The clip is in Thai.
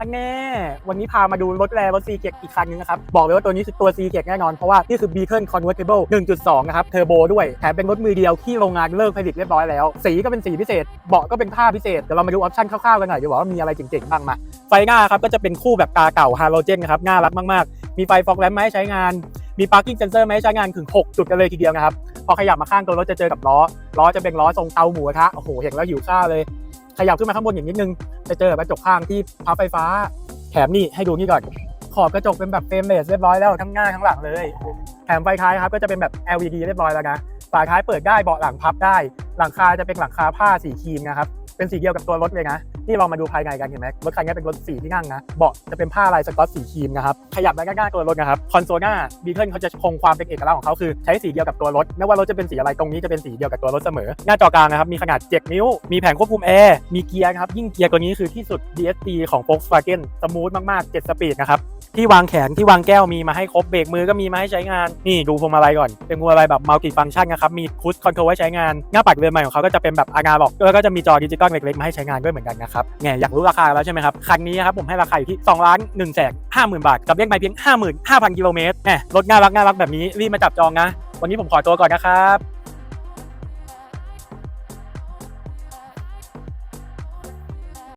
อันแน่วันนี้พามาดูรถแรรถ C เกียอีกคันนึงนะครับ บอกเลยว่าตัวนี้คือตัว C เกียแน่นอน เพราะว่านี่คือ Beacon Convertible 1.2 นะครับ เทอร์โบด้วย แถมเป็นรถมือเดียวที่โรงงานเลิกผลิตเรียบร้อยแล้ว สีก็เป็นสีพิเศษ เบาะก็เป็นผ้าพิเศษ เดี๋ยวเรามาดูออปชั่นคร่าวๆกันหน่อยดีกว่าว่ามีอะไรเจ๋งๆบ้างมา ไฟหน้าครับก็จะเป็นคู่แบบตาเก่าฮาโลเจนนะครับ น่ารักมากๆ มีไฟฟอกแลมป์มาให้ใช้งาน มี parking sensor มาให้ใช้งานถึง 6 จุดกันเลยทีเดียวนะครับ พอขยับมาข้างตัวรถจะเจอกับล้อ ล้อจะเป็นล้อทรงเตาหมูกระทะ โอ้โห เห็นแล้วหิวข้าวเลย ขยับขึ้นมาข้างบนอย่างนิดนึงจะเจอกับกระจกข้างที่พับไฟฟ้าแถมนี่ให้ดูนี่ก่อน ขอบกระจกเป็นแบบเฟรมเลสเรียบร้อยแล้วทั้งหน้าทั้งหลังเลย แถมไฟท้ายครับก็จะเป็นแบบ LED เรียบร้อยแล้วนะฝาท้ายเปิดได้เบาะหลังพับได้ หลังคาจะเป็นหลังคาผ้าสีครีมนะครับเป็นสีเดียวกับตัวรถเลยนะ นี่เรามาดูภายในกันเห็นไหมรถคันนี้เป็นรถสีที่นั่งนะเบาะจะเป็นผ้าลายสก๊อตสีครีมนะครับขยับได้ง่ายๆตัวรถนะครับคอนโซลหน้าบีเทิลเขาจะคงความเป็นเอกลักษณ์ของเขาคือใช้สีเดียวกับตัวรถไม่ว่ารถจะเป็นสีอะไรตรงนี้จะเป็นสีเดียวกับตัวรถเสมอ หน้าจอกลางนะครับมีขนาด 7 นิ้ว มีแผงควบคุมแอร์มีเกียร์นะครับยิ่งเกียร์ตัวนี้คือที่สุด DSG ของ Volkswagen สมูทมากๆ7สปีดนะครับ ที่วางแขนที่วางแก้วมีมาให้ครบเบรกมือก็มีมาให้ใช้งาน นี่ดูพวงมาลัยก่อน เป็นพวงมาลัยแบบมัลติฟังก์ชันนะครับ มีคูสคอนโทรลไว้ใช้งาน หน้าปัดเรือนใหม่ของเขาก็จะเป็นแบบอานาบอกแล้วก็จะมีจอดิจิตอลเล็กๆมาให้ใช้งานด้วยเหมือนกันนะครับแหมอยากรู้ราคาแล้วใช่ไหมครับ คันนี้ครับผมให้ราคาอยู่ที่2ล้าน1แสน50,000 บาท กับเลขไมล์เพียง 55,000 กิโลเมตรแหมรถน่ารักน่ารักแบบนี้รีบมาจับจองนะ วันนี้ผมขอตัวก่อนนะครับ